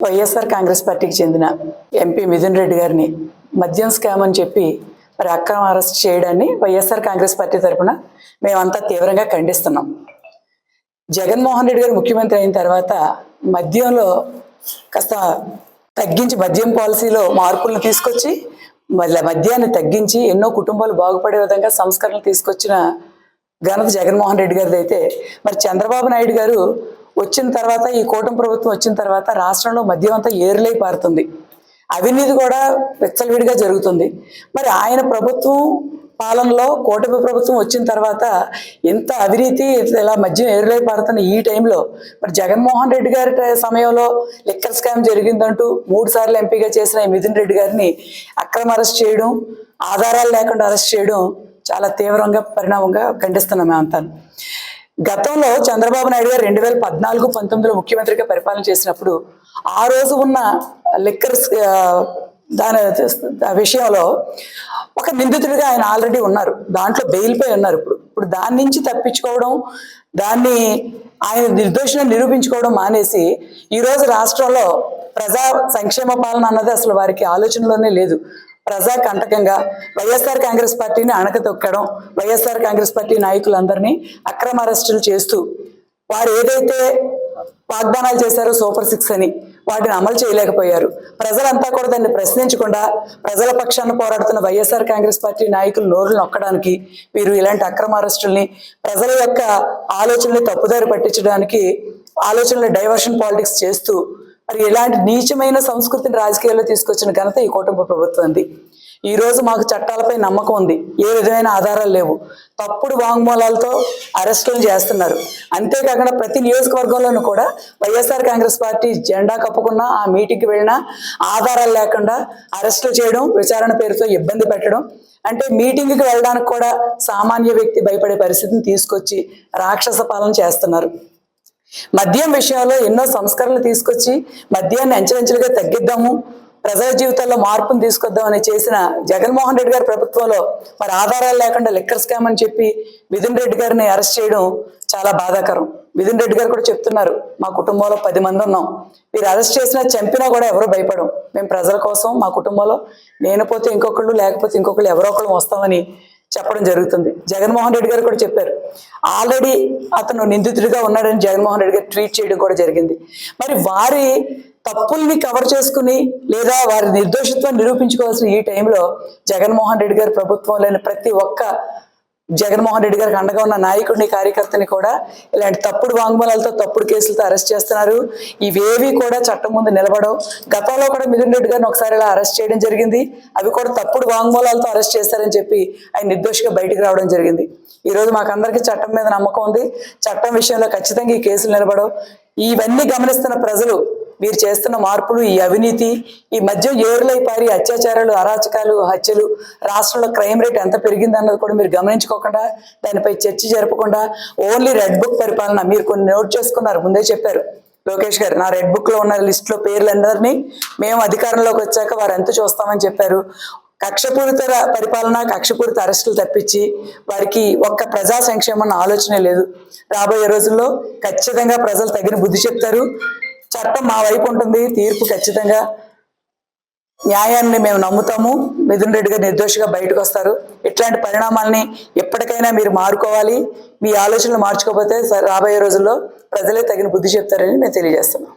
వైఎస్ఆర్ కాంగ్రెస్ పార్టీకి చెందిన ఎంపీ మిథున్ రెడ్డి గారిని మద్యం స్కామ్ అని చెప్పి మరి అక్రమ అరెస్ట్ చేయడాన్ని వైఎస్ఆర్ కాంగ్రెస్ పార్టీ తరఫున మేమంతా తీవ్రంగా ఖండిస్తున్నాం. జగన్మోహన్ రెడ్డి గారు ముఖ్యమంత్రి అయిన తర్వాత మద్యంలో కాస్త తగ్గించి మద్యం పాలసీలో మార్పులను తీసుకొచ్చి మళ్ళీ మద్యాన్ని తగ్గించి ఎన్నో కుటుంబాలు బాగుపడే విధంగా సంస్కరణలు తీసుకొచ్చిన ఘనత జగన్మోహన్ రెడ్డి గారిది అయితే మరి చంద్రబాబు నాయుడు గారు వచ్చిన తర్వాత ఈ కూటమి ప్రభుత్వం వచ్చిన తర్వాత రాష్ట్రంలో మద్యం అంతా ఏరులై పారుతుంది. అవినీతి కూడా విచ్చలవిడిగా జరుగుతుంది. మరి ఆయన ప్రభుత్వం పాలనలో కూటమి ప్రభుత్వం వచ్చిన తర్వాత ఇంత అవినీతి ఇలా మద్యం ఏరులై పారుతున్న ఈ టైంలో మరి జగన్మోహన్ రెడ్డి గారి సమయంలో లిక్కర్ స్కామ్ జరిగిందంటూ మూడు సార్లు ఎంపీగా చేసిన మిథున్ రెడ్డి గారిని అక్రమ అరెస్ట్ చేయడం ఆధారాలు లేకుండా అరెస్ట్ చేయడం చాలా తీవ్రంగా పరిణామంగా ఖండిస్తున్నాం మేమంతా గతంలో చంద్రబాబు నాయుడు గారు రెండు వేల పద్నాలుగు పంతొమ్మిదిలో ముఖ్యమంత్రిగా పరిపాలన చేసినప్పుడు ఆ రోజు ఉన్న లిక్కర్ దాని విషయంలో ఒక నిందితుడిగా ఆయన ఆల్రెడీ ఉన్నారు. దాంట్లో బెయిల్పై ఉన్నారు ఇప్పుడు. ఇప్పుడు దాని నుంచి తప్పించుకోవడం దాన్ని ఆయన నిర్దోషణ నిరూపించుకోవడం మానేసి ఈరోజు రాష్ట్రంలో ప్రజా సంక్షేమ పాలన అన్నది అసలు వారికి ఆలోచనలోనే లేదు. ప్రజా కంటకంగా వైఎస్ఆర్ కాంగ్రెస్ పార్టీని అణకతొక్కడం వైఎస్ఆర్ కాంగ్రెస్ పార్టీ నాయకులందరినీ అక్రమ అరెస్టులు చేస్తూ వారు ఏదైతే వాగ్దానాలు చేశారో సూపర్ సిక్స్ అని వాటిని అమలు చేయలేకపోయారు. ప్రజలంతా కూడా దాన్ని ప్రశ్నించకుండా ప్రజల పక్షాన్ని పోరాడుతున్న వైఎస్ఆర్ కాంగ్రెస్ పార్టీ నాయకులు నోరులు నొక్కడానికి వీరు ఇలాంటి అక్రమ అరెస్టుల్ని ప్రజల యొక్క ఆలోచనల్ని తప్పుదారి పట్టించడానికి ఆలోచనలు డైవర్షన్ పాలిటిక్స్ చేస్తూ మరి ఎలాంటి నీచమైన సంస్కృతిని రాజకీయాల్లో తీసుకొచ్చిన ఘనత ఈ కుటుంబ ప్రభుత్వంది ఈ రోజు మాకు చట్టాలపై నమ్మకం ఉంది. ఏ విధమైన ఆధారాలు లేవు. తప్పుడు వాంగ్మూలాలతో అరెస్టులు చేస్తున్నారు. అంతేకాకుండా ప్రతి నియోజకవర్గంలోనూ కూడా వైఎస్ఆర్ కాంగ్రెస్ పార్టీ జెండా కప్పుకున్నా ఆ మీటింగ్కి వెళ్ళినా ఆధారాలు లేకుండా అరెస్టులు చేయడం విచారణ పేరుతో ఇబ్బంది పెట్టడం అంటే మీటింగ్కి వెళ్ళడానికి కూడా సామాన్య వ్యక్తి భయపడే పరిస్థితిని తీసుకొచ్చి రాక్షస పాలన చేస్తున్నారు. మద్యం విషయంలో ఎన్నో సంస్కరణలు తీసుకొచ్చి మద్యాన్ని అంచెలంచెలుగా తగ్గిద్దాము ప్రజల జీవితాల్లో మార్పును తీసుకొద్దామని చేసిన జగన్మోహన్ రెడ్డి గారి ప్రభుత్వంలో మరి ఆధారాలు లేకుండా లిక్కర్ స్కామ్ అని చెప్పి మిథున్ రెడ్డి గారిని అరెస్ట్ చేయడం చాలా బాధాకరం. మిథున్ రెడ్డి గారు కూడా చెప్తున్నారు మా కుటుంబంలో పది మంది ఉన్నాం. మీరు అరెస్ట్ చేసినా చంపినా కూడా ఎవరు భయపడం మేము ప్రజల కోసం మా కుటుంబంలో నేను పోతే ఇంకొకళ్ళు లేకపోతే ఇంకొకళ్ళు ఎవరో ఒకళ్ళు వస్తామని చెప్పడం జరుగుతుంది. జగన్మోహన్ రెడ్డి గారు కూడా చెప్పారు. ఆల్రెడీ అతను నిందితుడిగా ఉన్నాడని జగన్మోహన్ రెడ్డి గారు ట్వీట్ చేయడం కూడా జరిగింది. మరి వారి తప్పుల్ని కవర్ చేసుకుని లేదా వారి నిర్దోషిత్వాన్ని నిరూపించుకోవాల్సిన ఈ టైంలో జగన్మోహన్ రెడ్డి గారి ప్రభుత్వంలోని ప్రతి ఒక్క జగన్మోహన్ రెడ్డి గారికి అండగా ఉన్న నాయకుడిని కార్యకర్తని కూడా ఇలాంటి తప్పుడు వాంగ్మూలాలతో తప్పుడు కేసులతో అరెస్ట్ చేస్తున్నారు. ఇవేవి కూడా చట్టం ముందు నిలబడవు. గతంలో కూడా మిథున్ రెడ్డి గారిని ఒకసారి ఇలా అరెస్ట్ చేయడం జరిగింది. అవి కూడా తప్పుడు వాంగ్మూలాలతో అరెస్ట్ చేస్తారని చెప్పి ఆయన నిర్దోషిగా బయటకు రావడం జరిగింది. ఈ రోజు మాకందరికీ చట్టం మీద నమ్మకం ఉంది. చట్టం విషయంలో ఖచ్చితంగా ఈ కేసులు నిలబడవు. ఇవన్నీ గమనిస్తున్న ప్రజలు మీరు చేస్తున్న మార్పులు ఈ అవినీతి ఈ మధ్య ఏరులై పారి అత్యాచారాలు అరాచకాలు హత్యలు రాష్ట్రంలో క్రైమ్ రేట్ ఎంత పెరిగింది అన్నది కూడా మీరు గమనించుకోకుండా దానిపై చర్చ జరపకుండా ఓన్లీ రెడ్ బుక్ పరిపాలన మీరు కొన్ని నోట్ చేసుకున్నారు ముందే చెప్పారు. లోకేష్ గారు నా రెడ్ బుక్లో ఉన్న లిస్టులో పేర్లందరినీ మేము అధికారంలోకి వచ్చాక వారు ఎంత చూస్తామని చెప్పారు. కక్షపూరిత పరిపాలన కక్షపూరిత అరెస్టులు తప్పించి వారికి ఒక్క ప్రజా సంక్షేమం అన్న ఆలోచనే లేదు. రాబోయే రోజుల్లో ఖచ్చితంగా ప్రజలు తగిన బుద్ధి చెప్తారు. చట్టం మా వైపు ఉంటుంది తీర్పు ఖచ్చితంగా న్యాయాన్ని మేము నమ్ముతాము. మిథున్ రెడ్డి గారు నిర్దోషిగా బయటకు వస్తారు. ఇట్లాంటి పరిణామాల్ని ఎప్పటికైనా మీరు మారుకోవాలి. మీ ఆలోచనలు మార్చుకోకపోతే రాబోయే రోజుల్లో ప్రజలే తగిన బుద్ధి చెప్తారని మేము తెలియజేస్తున్నాం